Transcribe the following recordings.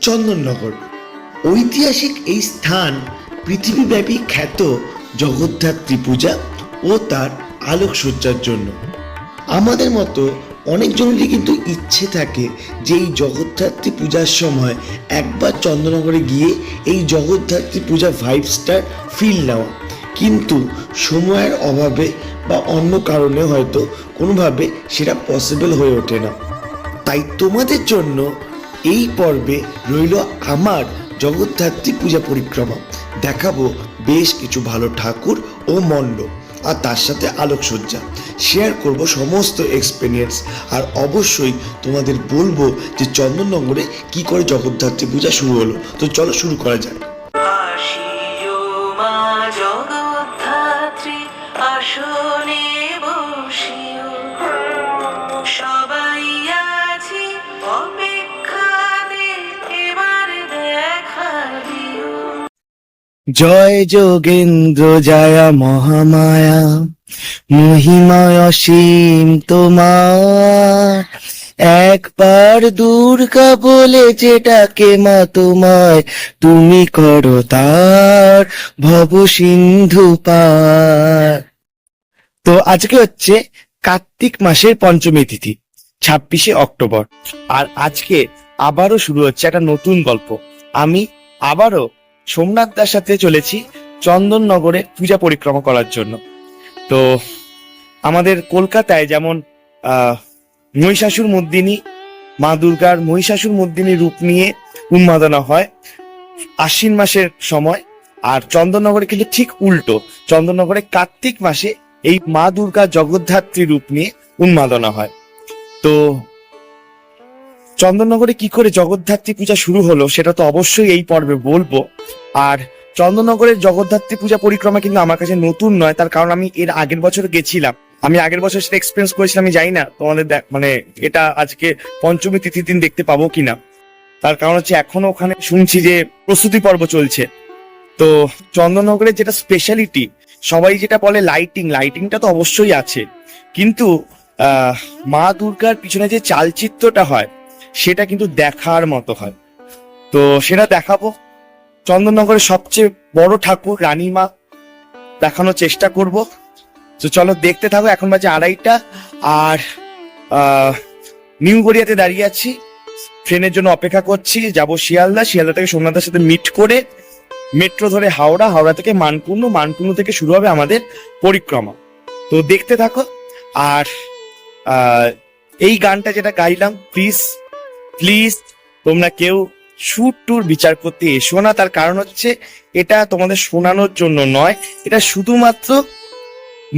চন্দননগর। ঐতিহাসিক এই স্থান পৃথিবীব্যাপী খ্যাত জগদ্ধাত্রী পূজা ও তার আলোকসজ্জার জন্য। আমাদের মতো অনেকজনেরই কিন্তু ইচ্ছে থাকে যে এই জগদ্ধাত্রী পূজার সময় একবার চন্দ্রনগরে গিয়ে এই Jagaddhatri Puja five star feel নেওয়া। কিন্তু সময়ের অভাবে বা অন্য কারণে হয়তো কোনোভাবে সেটা পসিবল হয়ে ওঠে না। তাই তোমাদের জন্য এই পর্বে রইল আমার জগদ্ধাত্রী পূজা পরিক্রমা। দেখাবো বেশ কিছু ভালো ঠাকুর ও মণ্ডপ, আর তার সাথে আলোকসজ্জা। শেয়ার করব সমস্ত এক্সপিরিয়েন্স আর অবশ্যই তোমাদের বলব যে চন্দননগরে কি করে জগদ্ধাত্রী পূজা শুরু হলো। তো চলো শুরু করা যাক। জয় যোগেন্দ্র, জয়া মহামায়া। মহিমায় অসীম তোমার। একবার দুর্গা বলে যেটাকে মা তোমায়, তুমি করো তার ভব সিন্ধু পার। তো আজকে হচ্ছে কার্তিক মাসের পঞ্চমী তিথি, ছাব্বিশে অক্টোবর। আর আজকে আবারও শুরু হচ্ছে একটা নতুন গল্প। আমি আবারও সোমনাথ দার সাথে চলেছি চন্দননগরে পূজা পরিক্রমা করার জন্য। তো আমাদের কলকাতায় যেমন মহিষাসুর মর্দিনী, মা দুর্গার মহিষাসুর মর্দিনী রূপ নিয়ে উন্মাদনা হয় আশ্বিন মাসের সময়। আর চন্দননগরে কিন্তু ঠিক উল্টো, চন্দননগরে কার্তিক মাসে এই মা দুর্গা জগদ্ধাত্রী রূপ নিয়ে উন্মাদনা হয়। তো চন্দননগরে কি করে জগদ্ধাত্রী পূজা শুরু হলো সেটা তো অবশ্যই এই পর্বে বলব। আর চন্দননগরের জগদ্ধাত্রী পূজা পরিক্রমা কিন্তু আমার কাছে নতুন নয়, তার কারণ আমি এর আগের বছর গেছিলাম। আমি আগের বছর সেটা এক্সপিরিয়েন্স করেছিলাম, আমি জানি না তোমাদের মানে এটা আজকে পঞ্চমী তিথির দিন দেখতে পাবো কিনা। তার কারণ হচ্ছে এখনও ওখানে শুনছি যে প্রস্তুতি পর্ব চলছে। তো চন্দননগরের যেটা স্পেশালিটি সবাই যেটা বলে লাইটিং লাইটিংটা তো অবশ্যই আছে। কিন্তু মা দুর্গার পিছনে যে চালচিত্রটা হয়, সেটা কিন্তু দেখার মতো হয়। তো সেটা দেখাবো। চন্দননগরের সবচেয়ে বড় ঠাকুর, রানীমা, দেখানোর চেষ্টা করব। তো চলো দেখতে থাকো, এখন বাজে আড়াইটা। আর নিউ গড়িয়াতে দাঁড়িয়ে আছি। ট্রেনের জন্য অপেক্ষা করছি, যাব শিয়ালদা। শিয়ালদা থেকে সোমনাথের সাথে মিট করে মেট্রো ধরে হাওড়া হাওড়া থেকে মানকুণ্ড মানকুণ্ড থেকে শুরু হবে আমাদের পরিক্রমা। তো দেখতে থাকো। আর এই গানটা যেটা গাইলাম প্লিজ প্লিজ তোমরা কেউ সুর টুর বিচার করতে এসো না। তার কারণ হচ্ছে এটা তোমাদের শোনানোর জন্য নয়। এটা শুধুমাত্র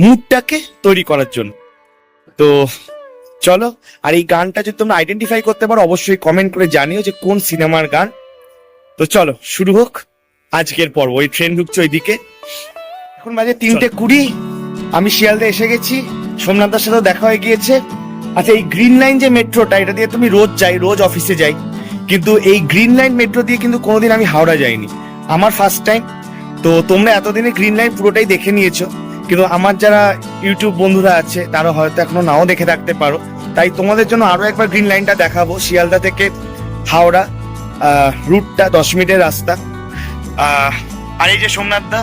মুডটাকে তৈরি করার জন্য। তো চলো আর এই গানটা যদি তোমরা আইডেন্টিফাই করতে পারো অবশ্যই কমেন্ট করে জানিও যে কোন সিনেমার গান। তো চলো শুরু হোক আজকের পর্ব। ওই ট্রেন ঢুকছে ওইদিকে। এখন বাজে তিনটে কুড়ি। আমি শিয়ালদা এসে গেছি। সোমনাথদার সাথে দেখা হয়ে গিয়েছে। আচ্ছা এই গ্রিন লাইন যে মেট্রোটা এটা দিয়ে তুমি রোজ যাই রোজ অফিসে যাই। কিন্তু এই গ্রিন লাইন মেট্রো দিয়ে কিন্তু কোনোদিন আমি হাওড়া যাইনি। আমার ফার্স্ট টাইম তো তোমরা এতদিনে গ্রিন লাইন পুরোটাই দেখে নিয়েছো। কিন্তু আমার যারা ইউটিউব বন্ধুরা আছে তারা হয়তো এখনও নাও দেখে থাকতে পারো। তাই তোমাদের জন্য আরও একবার গ্রিন লাইনটা দেখাবো। শিয়ালদা থেকে হাওড়া রুটটা দশ মিনিটের রাস্তা। আর এই যে সোমনাথ দা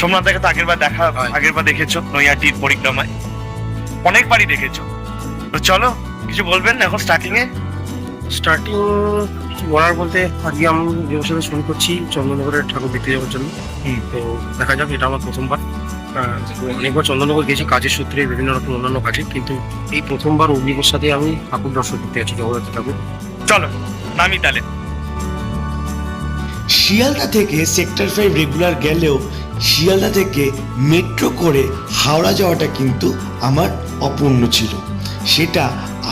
সোমনাথ দাকে তো আগের বার দেখা আগের বার দেখেছ নৈয়াটির পরিক্রমায়। অনেকবারই দেখেছ। তো চলো কিছু বলবেন এখন স্টার্টিং এ স্টার্টিং বলার বলতে আজকে আমি বিয়ের সাথে শুরু করছি চন্দননগরের ঠাকুর দেখতে যাওয়ার জন্য। তো দেখা যাক এটা আমার প্রথমবার। অনেকবার চন্দননগর গেছি কাজের সূত্রে বিভিন্ন রকম অন্যান্য কাজে কিন্তু এই প্রথমবার অগ্নিকোর সাথে আমি ঠাকুর দর্শন করতে যাচ্ছি জগন্নাথ ঠাকুর। চলো নামি তাহলে শিয়ালদা থেকে সেক্টর ফাইভ রেগুলার গেলেও শিয়ালদা থেকে মেট্রো করে হাওড়া যাওয়াটা কিন্তু আমার অপূর্ণ ছিল। সেটা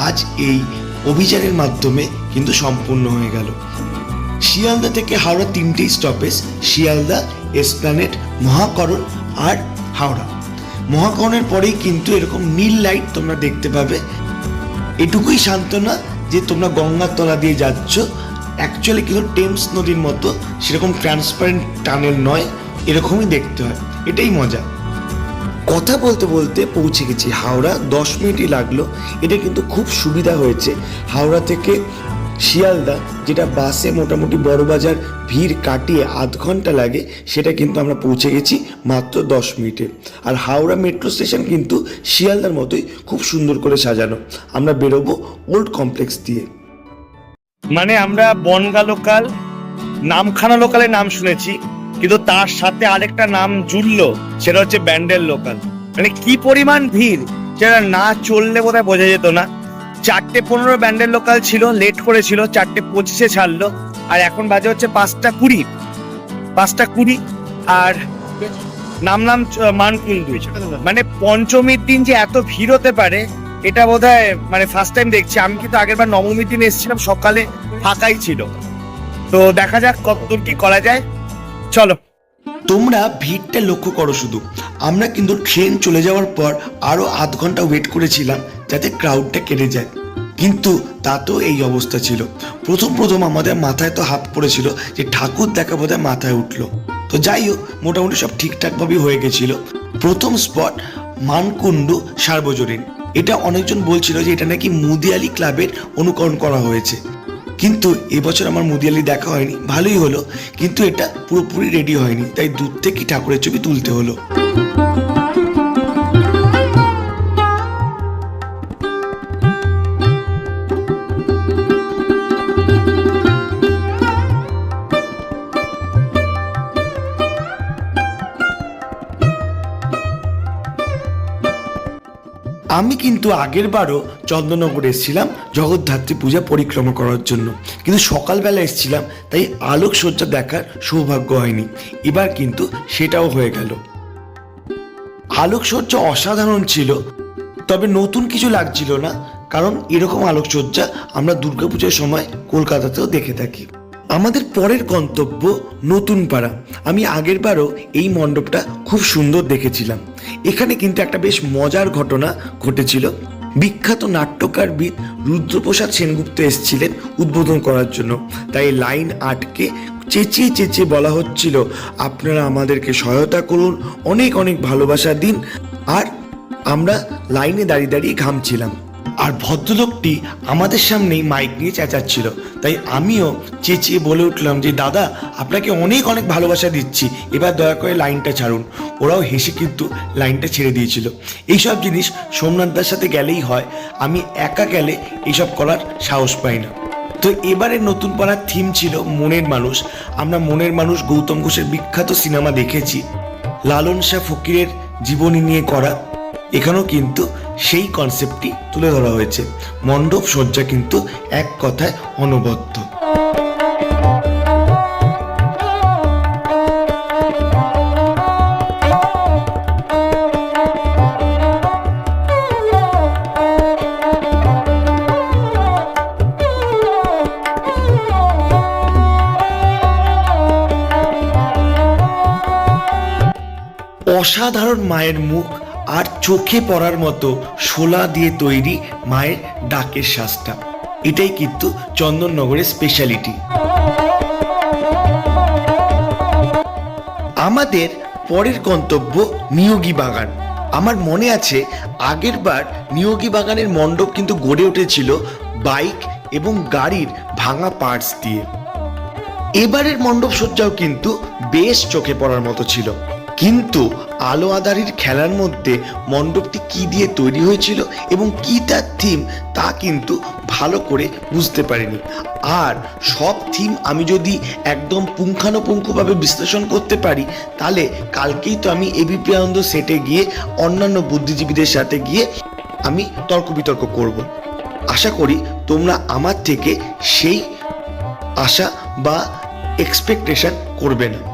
আজ এই অভিযানের মাধ্যমে কিন্তু সম্পূর্ণ হয়ে গেল। শিয়ালদা থেকে হাওড়া তিনটেই স্টপেজ শিয়ালদা এসপ্ল্যানেট মহাকরণ আর হাওড়া। মহাকরণের পরেই কিন্তু এরকম নীল লাইট তোমরা দেখতে পাবে। এটুকুই সান্ত্বনা যে তোমরা গঙ্গার তলা দিয়ে যাচ্ছ। অ্যাকচুয়ালি কিন্তু টেমস নদীর মতো, সেরকম ট্রান্সপারেন্ট টানেল নয়, এরকমই দেখতে হয়। এটাই মজা। কথা বলতে বলতে পৌঁছে গেছি। হাওড়া দশ মিনিটই লাগল। এটা কিন্তু খুব সুবিধা হয়েছে। হাওড়া থেকে শিয়ালদা, যেটা বাসে মোটামুটি বড়বাজার ভিড় কাটিয়ে আধ ঘণ্টা লাগে, সেটা কিন্তু আমরা পৌঁছে গেছি মাত্র দশ মিনিটে। আর হাওড়া মেট্রো স্টেশন কিন্তু শিয়ালদার মতোই খুব সুন্দর করে সাজানো। আমরা বেরোবো ওল্ড কমপ্লেক্স দিয়ে। মানে আমরা বনগা লোকাল, নামখানা লোকালের নাম শুনেছি। কিন্তু তার সাথে আরেকটা নাম জুড়লো, সেটা হচ্ছে ব্যান্ডেল লোকাল। মানে কি পরিমাণ ভিড়, সেটা না চললে বোধহয় বোঝা যেত না। চারটে পনেরো ব্যান্ডেল লোকাল ছিল, লেট করেছিল, চারটে পঁচিশে ছাড়লো, আর এখন বাজে হচ্ছে পাঁচটা কুড়ি। পাঁচটা কুড়ি, আর নামলাম চ- মানকুণ্ডু মানে পঞ্চমীর দিন যে এত ভিড় হতে পারে, এটা বোধহয় মানে ফার্স্ট টাইম দেখছি। আমি কিন্তু আগের বার নবমীর দিন এসেছিলাম, সকালে ফাঁকাই ছিল। তো দেখা যাক কতদূর কি করা যায়। চলো। তোমরা ভিড়টা লক্ষ্য করো শুধু। আমরা কিন্তু ট্রেন চলে যাওয়ার পর আরও আধ ঘণ্টা ওয়েট করেছিলাম যাতে ক্রাউডটা কেটে যায়। কিন্তু তাতেও এই অবস্থা ছিল। প্রথম প্রথম আমাদের মাথায় তো হাত পড়েছিল যে ঠাকুর দেখা বোধহয় মাথায় উঠল। তো যাই হোক, মোটামুটি সব ঠিকঠাকভাবেই হয়ে গেছিল। প্রথম স্পট মানকুণ্ডু সার্বজনীন। এটা অনেকজন বলছিল যে এটা নাকি মুদিয়ালি ক্লাবের অনুকরণ করা হয়েছে। কিন্তু এবছর আমার মুদিয়ালি দেখা হয়নি, ভালোই হলো। কিন্তু এটা পুরোপুরি রেডি হয়নি, তাই দূর থেকে ঠাকুরের ছবি তুলতে হলো। আমি কিন্তু আগের বারও চন্দননগর এসেছিলাম, জগদ্ধাত্রী পূজা পরিক্রমা করার জন্য। কিন্তু সকালবেলা এসেছিলাম, তাই আলোকসজ্জা দেখার সৌভাগ্য হয়নি। এবার কিন্তু সেটাও হয়ে গেল। আলোকসজ্জা অসাধারণ ছিল, তবে নতুন কিছু লাগছিল না, কারণ এরকম আলোকসজ্জা আমরা দুর্গাপূজার সময় কলকাতাতেও দেখে থাকি। আমাদের পরের গন্তব্য নতুন পাড়া আমি আগের বারও এই মণ্ডপটা খুব সুন্দর দেখেছিলাম। এখানে কিন্তু একটা বেশ মজার ঘটনা ঘটেছিল। বিখ্যাত নাট্যকারবিদ রুদ্রপ্রসাদ সেনগুপ্ত এসেছিলেন উদ্বোধন করার জন্য। তাই লাইন আটকে চেঁচিয়ে চেঁচিয়ে বলা হচ্ছিল, আপনারা আমাদেরকে সহায়তা করুন, অনেক অনেক ভালোবাসা দিন। আর আমরা লাইনে দাঁড়িয়ে দাঁড়িয়ে ঘামছিলাম। আর ভদ্রলোকটি আমাদের সামনেই মাইক নিয়ে চেঁচাচ্ছিল। তাই আমিও চেঁচিয়ে বলে উঠলাম যে, দাদা, আপনাকে অনেক অনেক ভালোবাসা দিচ্ছি। এবার দয়া করে লাইনটা ছাড়ুন। ওরাও হেসে কিন্তু লাইনটা ছেড়ে দিয়েছিল। এইসব জিনিস সোমনাথদার সাথে গেলেই হয়। আমি একা গেলে এইসব করার সাহস পাই না। তো এবারে নতুন পাড়ার থিম ছিল মনের মানুষ। আমরা মনের মানুষ গৌতম ঘোষের বিখ্যাত সিনেমা দেখেছি। লালন শাহ ফকিরের জীবনী নিয়ে করা এখানেও কিন্তু সেই কনসেপ্টটি তুলে ধরা হয়েছে। মণ্ডপ সজ্জা কিন্তু এক কথায় অনবদ্য। অসাধারণ মায়ের মুখ আর চোখে পড়ার মতো শোলা দিয়ে তৈরি মায়ের ডাকের শ্বাসটা এটাই কিন্তু চন্দননগরের স্পেশালিটি আমাদের পরের গন্তব্য নিয়োগী বাগান। আমার মনে আছে, আগের বার নিয়োগী বাগানের মণ্ডপ কিন্তু গড়ে উঠেছিল বাইক এবং গাড়ির ভাঙা পার্টস দিয়ে। এবারের মণ্ডপ সজ্জাও কিন্তু বেশ চোখে পড়ার মতো ছিল। কিন্তু আলো আধারির খেলার মধ্যে মণ্ডপটি কি দিয়ে তৈরি হয়েছিল এবং কি তার থিম তা কিন্তু ভালো করে বুঝতে পারিনি। আর সব থিম আমি যদি একদম পুঙ্খানুপুঙ্খভাবে বিশ্লেষণ করতে পারি, তাহলে কালকেই তো আমি এবিপি আনন্দ সেটে গিয়ে অন্যান্য বুদ্ধিজীবীদের সাথে গিয়ে আমি তর্ক বিতর্ক করব। আশা করি তোমরা আমার থেকে সেই আশা বা এক্সপেকটেশন করবে না।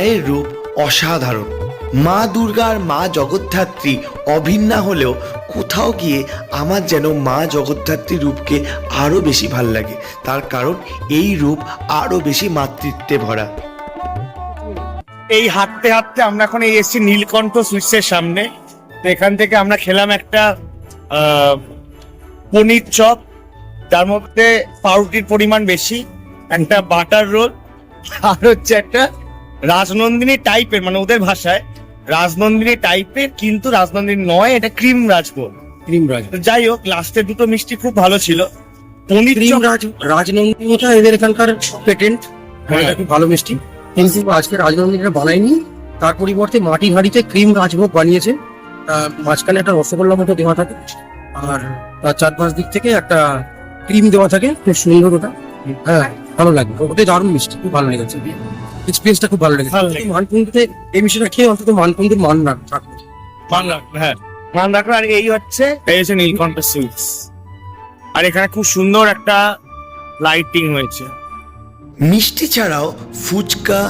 মায়ের রূপ অসাধারণ। মা দুর্গার মা জগদ্ধাত্রী অভিন্না হলেও কোথাও গিয়ে আমার যেন মা জগদ্ধাত্রীর রূপকে আরও বেশি ভালো লাগে। তার কারণ এই রূপ আরও বেশি মাতৃত্বে ভরা। এই হাঁটতে হাঁটতে আমরা এখন এই এসছি নীলকণ্ঠ সুইটসের সামনে। এখান থেকে আমরা খেলাম একটা পনির চপ। তার মধ্যে পাউরুটির পরিমাণ বেশি, একটা বাটার রোল, আর হচ্ছে একটা রাজনন্দিনী টাইপের মানে ওদের ভাষায় রাজনন্দিনী টাইপের কিন্তু রাজনন্দিনী নয় এটা ক্রিম রাজভোগ ক্রিম রাজ তো যাই হোক লাস্টের দুটো মিষ্টি খুব ভালো ছিল। পনির রাজ রাজনন্দিনীটা এদের এখানকার পেটেন্ট এটা খুব ভালো মিষ্টি। কিন্তু আজকে রাজনন্দিনীটা বানায়নি তার পরিবর্তে মাটির হাঁড়িতে ক্রিম রাজভোগ বানিয়েছে। মাঝখানে একটা রসগোল্লা মতো দেওয়া থাকে আর তার চার পাঁচ দিক থেকে একটা ক্রিম দেওয়া থাকে খুব সুন্দর ওটা। হ্যাঁ ভালো লাগে ওটা দারুণ মিষ্টি খুব ভালো লেগেছে। এক্সপিরিয়েন্সটা খুব ভালো লেগেছে। মানকুণ্ডতে এই মিষ্টিটা খেয়ে অন্তত মানকুণ্ডের মান রাখ মান রাখবে হ্যাঁ। মান রাখবে আর এই হচ্ছে এই হচ্ছে নীলকণ্ঠ সুইটস আর এখানে খুব সুন্দর একটা লাইটিং হয়েছে। মিষ্টি ছাড়াও ফুচকা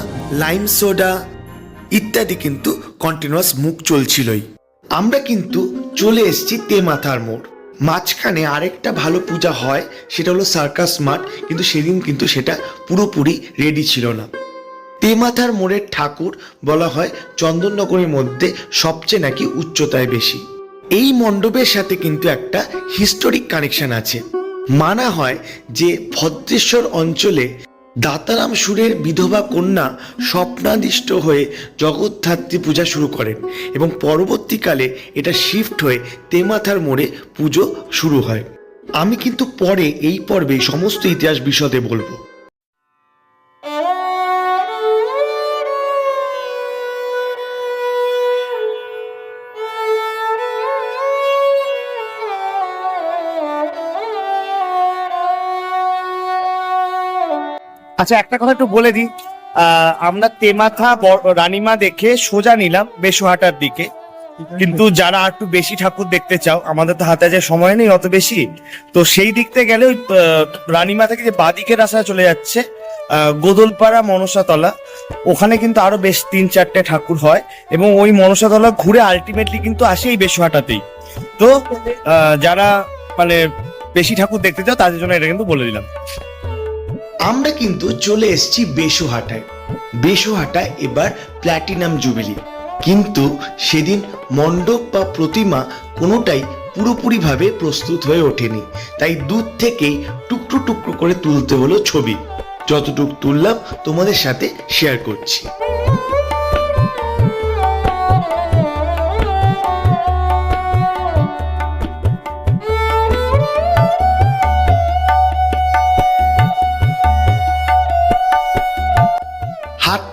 লাইম সোডা ইত্যাদি কিন্তু কন্টিনিউয়াস মুখ চলছিলই। আমরা কিন্তু চলে এসেছি তেমাথার মোড়। মাঝখানে আরেকটা ভালো পূজা হয় সেটা হলো সার্কাস মাঠ কিন্তু সেদিন কিন্তু সেটা পুরোপুরি রেডি ছিল না। তেমাথার মোড়ের ঠাকুর বলা হয় চন্দননগরের মধ্যে সবচেয়ে নাকি উচ্চতায় বেশি। এই মণ্ডপের সাথে কিন্তু একটা হিস্টোরিক কানেকশন আছে। মানা হয় যে ভদ্রেশ্বর অঞ্চলে দাতারাম সুরের বিধবা কন্যা স্বপ্নাদিষ্ট হয়ে জগদ্ধাত্রী পূজা শুরু করেন এবং পরবর্তীকালে এটা শিফট হয়ে তেমাথার মোড়ে পুজো শুরু হয়। আমি কিন্তু পরে এই পর্বে সমস্ত ইতিহাস বিশদে বলব। আচ্ছা একটা কথা একটু বলে দিই। আমরা তেমাথা রানীমা দেখে সোজা নিলাম বেশুহাটার দিকে। কিন্তু যারা একটু বেশি ঠাকুর দেখতে চাও আমাদের তো হাতে যে সময় নেই অত বেশি। তো সেই দিক থেকে গেলে ওই, রানীমা থেকে যে বাদিকের রাস্তায় চলে যাচ্ছে গোদলপাড়া মনসাতলা ওখানে কিন্তু আরও বেশ তিন চারটে ঠাকুর হয় এবং ওই মনসাতলা ঘুরে আলটিমেটলি কিন্তু আসে এই বেশুহাটাতেই তো যারা মানে বেশি ঠাকুর দেখতে চাও তাদের জন্য এটা কিন্তু বলে দিলাম। আমরা কিন্তু চলে এসেছি বেশুহাটায় বেশুহাটা এবার প্ল্যাটিনাম জুবিলি। কিন্তু সেদিন মণ্ডপ বা প্রতিমা কোনোটাই পুরোপুরিভাবে প্রস্তুত হয়ে ওঠেনি। তাই দূর থেকেই টুকরো টুকরো করে তুলতে হলো ছবি। যতটুক তুললাম তোমাদের সাথে শেয়ার করছি।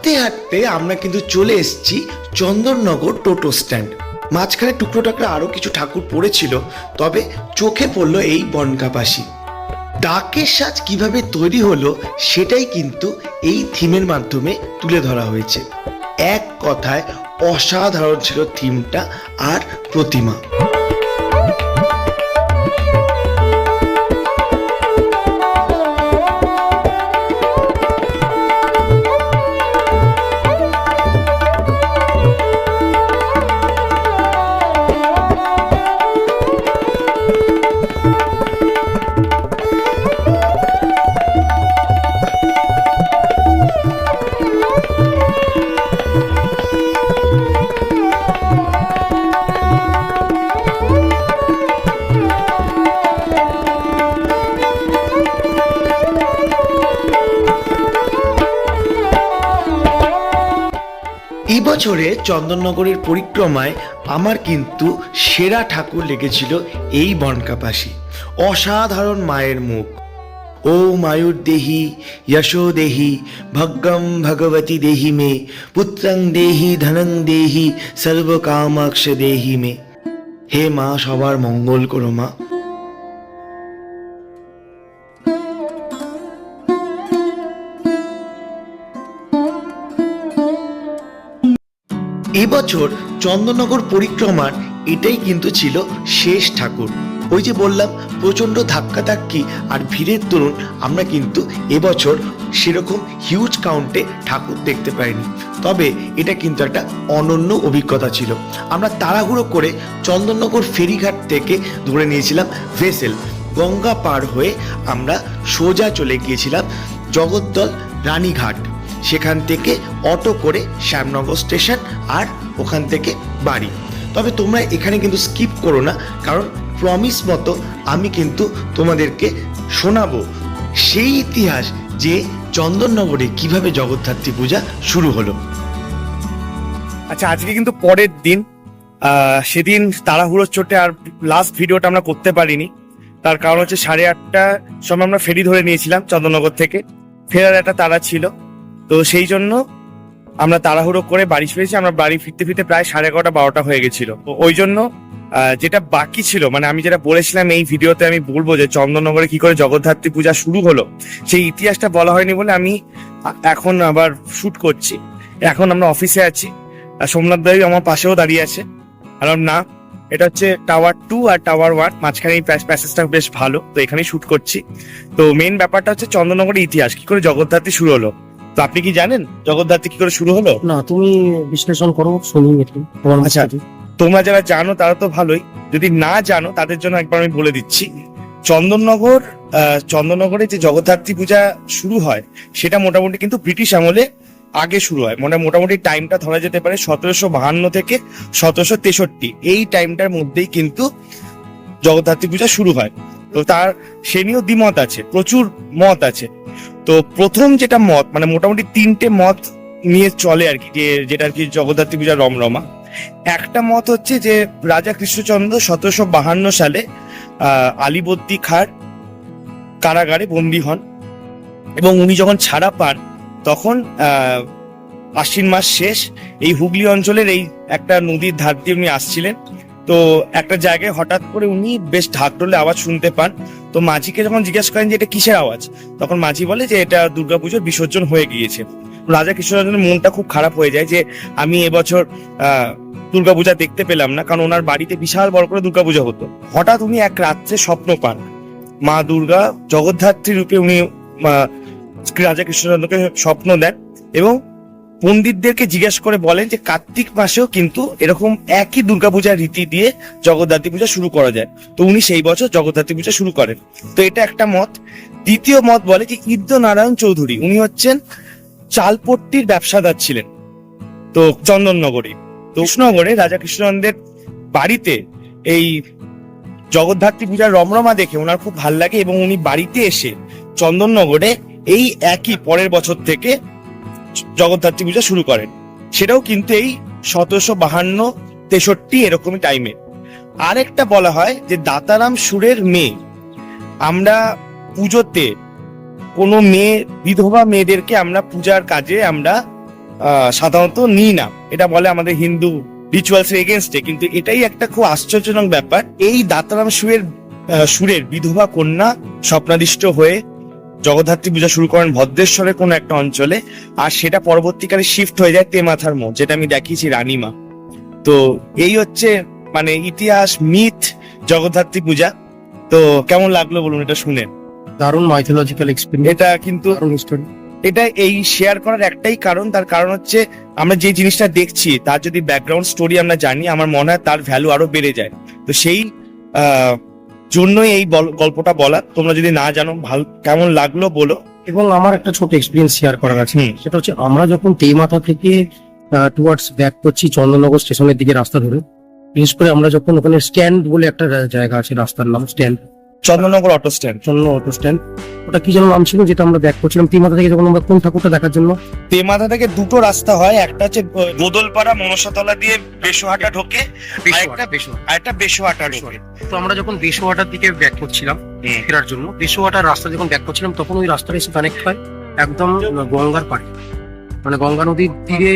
হাঁটতে হাঁটতে আমরা কিন্তু চলে এসেছি চন্দননগর টোটো স্ট্যান্ড। মাঝখানে টুকরো টাকরা আরও কিছু ঠাকুর পড়েছিল, তবে চোখে পড়ল এই বনকাপাসি ডাকের সাজ কীভাবে তৈরি হলো সেটাই কিন্তু এই থিমের মাধ্যমে তুলে ধরা হয়েছে। এক কথায় অসাধারণ ছিল থিমটা আর প্রতিমা। বছরে চন্দননগরের পরিক্রমায় আমার কিন্তু সেরা ঠাকুর লেগেছিল এই বনকাপাসি অসাধারণ মায়ের মুখ। ও মায়ুর দেহি, যশো দেহি, ভগ্গম ভগবতী দেহি মে, পুত্রং দেহি, ধনং দেহি, সর্বকামাক্ষ দেহি মে। হে মা, সবার মঙ্গল করো মা। এবছর চন্দননগর পরিক্রমার এটাই কিন্তু ছিল শেষ ঠাকুর। ওই যে বললাম, প্রচণ্ড ধাক্কাধাক্কি আর ভিড়ের দরুন আমরা কিন্তু এবছর সেরকম হিউজ কাউন্টে ঠাকুর দেখতে পাইনি। তবে এটা কিন্তু একটা অনন্য অভিজ্ঞতা ছিল। আমরা তাড়াহুড়ো করে চন্দননগর ফেরিঘাট থেকে ধরে নিয়েছিলাম ভেসেল। গঙ্গা পার হয়ে আমরা সোজা চলে গিয়েছিলাম জগদ্দল রানীঘাট। সেখান থেকে অটো করে শ্যামনগর স্টেশন আর ওখান থেকে বাড়ি। তবে তোমরা এখানে কিন্তু স্কিপ করো না, কারণ প্রমিস মতো আমি কিন্তু তোমাদেরকে শোনাবো সেই ইতিহাস যে চন্দননগরে কীভাবে জগদ্ধাত্রী পূজা শুরু হলো। আচ্ছা আজকে কিন্তু পরের দিন সেদিন তাড়াহুড়োর চোটে আর লাস্ট ভিডিওটা আমরা করতে পারিনি। তার কারণ হচ্ছে সাড়ে আটটার সময় আমরা ফেরি ধরে নিয়েছিলাম চন্দননগর থেকে। ফেরার একটা তারা ছিল। তো সেই জন্য আমরা তাড়াহুড়ো করে বাড়ি ফিরেছি। আমরা বাড়ি ফিরতে ফিরতে প্রায় সাড়ে এগারোটা, বারোটা হয়ে গেছিল। তো ওই জন্য যেটা বাকি ছিল মানে আমি যেটা বলেছিলাম এই ভিডিওতে আমি বলব যে চন্দননগরে কি করে জগদ্ধাত্রী পূজা শুরু হলো, সেই ইতিহাসটা বলা হয়নি বলে আমি এখন আবার শুট করছি। এখন আমরা অফিসে আছি। সোমনাথ দাই আমার পাশেও দাঁড়িয়ে আছে। আর না, এটা হচ্ছে টাওয়ার টু আর টাওয়ার ওয়ান মাঝখানে এই প্যাসেজটা বেশ ভালো, তো এখানেই শুট করছি। তো মেন ব্যাপারটা হচ্ছে চন্দননগরের ইতিহাস, কি করে জগদ্ধাত্রী শুরু হলো। তো আপনি কি জানেন জগদ্ধাত্রী কি করে শুরু হলো? না তুমি বিশ্লেষণ করো শুনি একটু তোমার আচ্ছা। তোমরা যারা জানো তারা তো ভালোই। যদি না জানো তাদের জন্য একবার আমি বলে দিচ্ছি। চন্দননগর চন্দননগরে যে জগদ্ধাত্রী পূজা শুরু হয় সেটা মোটামুটি কিন্তু ব্রিটিশ আমলে আগে শুরু হয়। মানে মোটামুটি টাইমটা ধরা যেতে পারে সতেরোশো বাহান্ন থেকে সতেরোশো তেষট্টি। এই টাইমটার মধ্যেই কিন্তু জগদ্ধাত্রী পূজা শুরু হয়। তো তার সে নিয়েও দ্বিমত আছে প্রচুর মত আছে। তো প্রথম যেটা মত মানে মোটামুটি তিনটে মত নিয়ে চলে আর কি যেটা আর কি জগদ্ধাত্রী পূজা রমরমা। একটা মত হচ্ছে যে রাজা কৃষ্ণচন্দ্র সতেরোশো বাহান্ন সালে আলিবর্দী খাঁর কারাগারে বন্দী হন এবং উনি যখন ছাড়া পান, তখন আশ্বিন মাস শেষ, এই হুগলি অঞ্চলের এই একটা নদীর ধার দিয়ে উনি আসছিলেন। তো একটা জায়গায় হঠাৎ করে উনি বেশ ঢাকঢোলে আওয়াজ শুনতে পান। তো মাঝিকে যখন জিজ্ঞেস করেন যে এটা কিসের আওয়াজ, তখন মাঝি বলে যে এটা দুর্গাপুজোর বিসর্জন হয়ে গিয়েছে। রাজা কৃষ্ণচন্দ্রের মনটা খুব খারাপ হয়ে যায় যে আমি এবছর দুর্গাপূজা দেখতে পেলাম না, কারণ ওনার বাড়িতে বিশাল বড় করে দুর্গাপূজা হতো। হঠাৎ উনি এক রাত্রে স্বপ্ন পান। মা দুর্গা জগদ্ধাত্রী রূপে উনি রাজা কৃষ্ণচন্দ্রকে স্বপ্ন দেন এবং পণ্ডিতদেরকে জিজ্ঞেস করে বলেন যে কার্তিক মাসেও কিন্তু এরকম একই দুর্গাপূজার রীতি দিয়ে জগদ্ধাত্রী পূজা শুরু করা যায়। তো উনি সেই বছর জগদ্ধাত্রী পূজা শুরু করেন। তো এটা একটা মত। দ্বিতীয় মত বলে যে ইদ্য নারায়ণ চৌধুরী, উনি হচ্ছেন চালপট্টির ব্যবসাদার ছিলেন। তো চন্দননগরে। তো কৃষ্ণনগরে রাজা কৃষ্ণচন্দ্রের বাড়িতে এই জগদ্ধাত্রী পূজার রমরমা দেখে ওনার খুব ভালো লাগে এবং উনি বাড়িতে এসে চন্দননগরে এই একই পরের বছর থেকে জগদ্ধাত্রী পূজা শুরু করেন। সেটাও কিন্তু এই সতেরোশো বাহান্ন, তেষট্টি এরকমই টাইমে আরেকটা বলা হয় যে দাতারাম সুরের মেয়ে। আমরা পুজোতে কোনো মেয়ে, বিধবা মেয়েদেরকে আমরা পূজার কাজে আমরা সাধারণত নিই না। এটা বলে আমাদের হিন্দু রিচুয়ালস এগেনস্টে কিন্তু এটাই একটা খুব আশ্চর্যজনক ব্যাপার। এই দাতারাম সুরের সুরের বিধবা কন্যা স্বপ্নাদিষ্ট হয়ে জগদ্ধাত্রী পূজা শুরু করেন ভদ্রেশ্বরের কোনো একটা অঞ্চলে আর সেটা পরবর্তীকালে শিফট হয়ে যায় তেমাথার মোড় যেটা আমি দেখিয়েছি রানীমা। তো এই হচ্ছে মানে ইতিহাস মিথ জগদ্ধাত্রী পূজা। তো কেমন লাগল বলুন এটা শুনে? দারুণ মাইথোলজিক্যাল এক্সপিরিয়েন্স এটা কিন্তু এটা এই শেয়ার করার একটাই কারণ তার কারণ হচ্ছে আমরা যে জিনিসটা দেখছি তার যদি ব্যাকগ্রাউন্ড স্টোরি আমরা জানি আমার মনে হয় তার ভ্যালু আরও বেড়ে যায়। তো সেই আহ, জন্যই এই গল্পটা বলা। তোমরা যদি না জানো ভালো কেমন লাগল বলো। এবং আমার একটা ছোট এক্সপিরিয়েন্স শেয়ার করার আছে। সেটা হচ্ছে আমরা যখন তেইমাথা থেকে টুয়ার্ডস ব্যাক করছি চন্দননগর স্টেশনের দিকে রাস্তা ধরে বিশেষ করে আমরা যখন ওখানে স্ট্যান্ড বলে একটা জায়গা আছে রাস্তার নাম stand Chandannagar auto stand Chandan auto stand ওটা কি যেন নাম ছিল যেটা আমরা ব্যাক করছিলাম? তেইমাথা থেকে যখন আমরা কোন ঠাকুরটা দেখার জন্য? তেমাথা থেকে দুটো রাস্তা হয় একটা হচ্ছে গোদলপাড়া মনসাতলা দিয়ে বেশোহাটা ঢোকে আর একটা বেশোহাটা ঢোকে। তো আমরা যখন বেশোয়াটার দিকে ব্যাক করছিলাম। ফেরার জন্য বেশোয়াটার রাস্তা যখন ব্যাক করছিলাম তখন ওই রাস্তাটা এসে কানেক্ট হয় একদম গঙ্গার পাড়ে। মানে গঙ্গা নদীর তীরে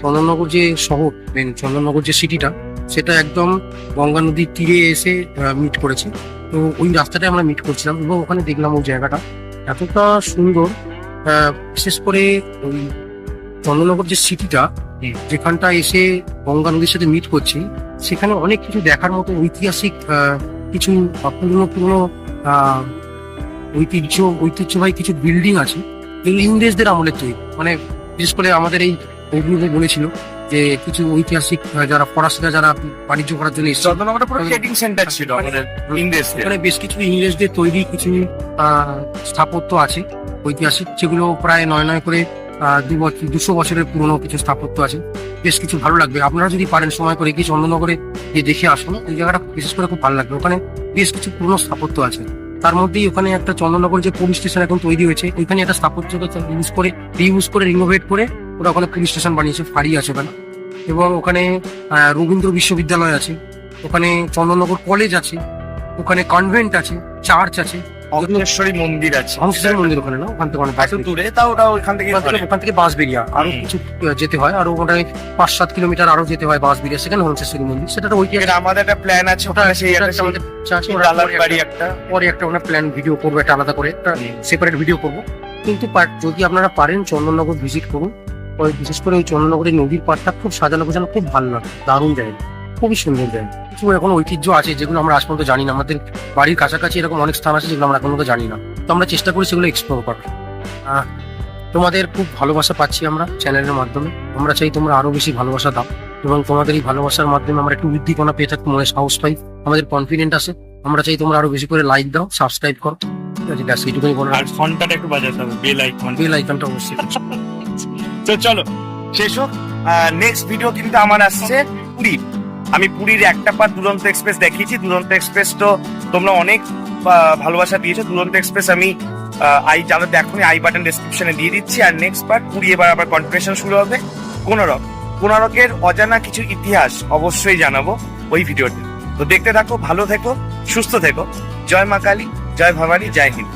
চন্দননগর যে শহর মেন চন্দননগর যে সিটিটা সেটা একদম গঙ্গা নদীর তীরে এসে মিট করেছে। তো ওই রাস্তাটায় আমরা মিট করছিলাম এবং ওখানে দেখলাম ওই জায়গাটা। এতটা সুন্দর বিশেষ করে ওই চন্দননগর যে সিটিটা যেখানটা এসে গঙ্গা নদীর সাথে মিট করছি সেখানে অনেক কিছু দেখার মতো ঐতিহাসিক আহ, কিছু পুরনো পুরনো আহ, ঐতিহ্য ঐতিহ্যবাহী কিছু বিল্ডিং আছে। যেগুলো ইংরেজদের আমলের তৈরি। মানে বিশেষ করে আমাদের এই বলেছিল যে কিছু ঐতিহাসিক যারা ফরাসিরা যারা বাণিজ্য করার জন্য ট্রেডিং সেন্টার ছিল আমাদের ইংরেজদের এখানে বেশ কিছু ইংরেজদের তৈরি কিছু স্থাপত্য আছে ঐতিহাসিক যেগুলো প্রায় নয় নয় করে আহ, দু বছর দুশো বছরের পুরনো কিছু স্থাপত্য আছে। বেশ কিছু ভালো লাগবে। আপনারা যদি পারেন সময় করে গিয়ে চন্দননগরে গিয়ে দেখে আসুন। এই জায়গাটা বিশেষ করে খুব ভালো লাগবে। ওখানে বেশ কিছু পুরনো স্থাপত্য আছে। তার মধ্যেই ওখানে একটা চন্দননগর যে পুলিশ স্টেশন এখন তৈরি হয়েছে ওইখানে একটা স্থাপত্যকে ইউজ করে রিউজ করে রিনোভেট করে ওরা ওখানে পুলিশ স্টেশন বানিয়েছে ফাঁড়ি আছে ওখানে। এবং ওখানে রবীন্দ্র বিশ্ববিদ্যালয় আছে ওখানে চন্দননগর কলেজ আছে ওখানে কনভেন্ট আছে চার্চ আছে। অগ্নেশ্বরী মন্দির আছে। হংসের মন্দির ওখানে না? ওখান থেকে অনেক দূরে? তাও ওটা ওখান থেকে- ওখান থেকে বাস বেরিয়া আরও কিছু যেতে হয়। আরও ওখানে পাঁচ সাত কিলোমিটার আরও যেতে হয় বাস বেরিয়া। সেখানে হংসেশ্বরী মন্দির। সেটা ঐতিহাসিক আমাদের একটা প্ল্যান আছে। ওটা সেই একটা পরে একটা ওখানে প্ল্যান ভিডিও করব একটা আলাদা করে একটা সেপারেট ভিডিও করব। কিন্তু যদি আপনারা পারেন চন্দননগর ভিজিট করুন। ওই বিশেষ করে ওই চন্দননগরের নদীর পাড়টা খুব সাজানো গোছানো খুব ভালো লাগে। দারুণ জায়গা। খুবই সুন্দর জায়গা। কিছু এখন ঐতিহ্য আছে যেগুলো আমরা আজ পর্যন্ত জানি না। আমাদের বাড়ির কাছাকাছি এরকম অনেক স্থান আছে যেগুলো আমরা এখন পর্যন্ত জানি না। তো আমরা চেষ্টা করি সেগুলো এক্সপ্লোর করার। তোমাদের খুব ভালোবাসা পাচ্ছি আমরা চ্যানেলের মাধ্যমে। আমরা চাই তোমরা আরও বেশি ভালোবাসা দাও এবং তোমাদের এই ভালোবাসার মাধ্যমে আমরা একটু উদ্দীপনা পেয়ে থাকি মনে সাহস পাই আমাদের কনফিডেন্ট আছে আমরা চাই তোমরা আরও বেশি করে লাইক দাও সাবস্ক্রাইব করো। ঠিক আছে ব্যাস এইটুকুনি বলার। আর ফোনটাটা একটু বাজাতে হবে বেল আইকন বেল আইকনটা অবশ্যই। তো চলো, শেষ হোক। নেক্সট ভিডিও কিন্তু আমার আসছে পুরীর। আমি পুরীর একটা পার দুরন্ত এক্সপ্রেস দেখিয়েছি। দুরন্ত এক্সপ্রেস তো তোমরা অনেক ভালোবাসা দিয়েছ। দুরন্ত এক্সপ্রেস আমি আই যারা দেখো আই বাটন ডেসক্রিপশনে দিয়ে দিচ্ছি। আর নেক্সট পার্ট পুরী এবার আবার কন্টিনিউশন শুরু হবে। কোনারক কোনারকের অজানা কিছু ইতিহাস অবশ্যই জানাব ওই ভিডিওতে তো দেখতে থাকো, ভালো থেকো, সুস্থ থেকো। জয় মা কালী, জয় ভবানী, জয় হিন্দ।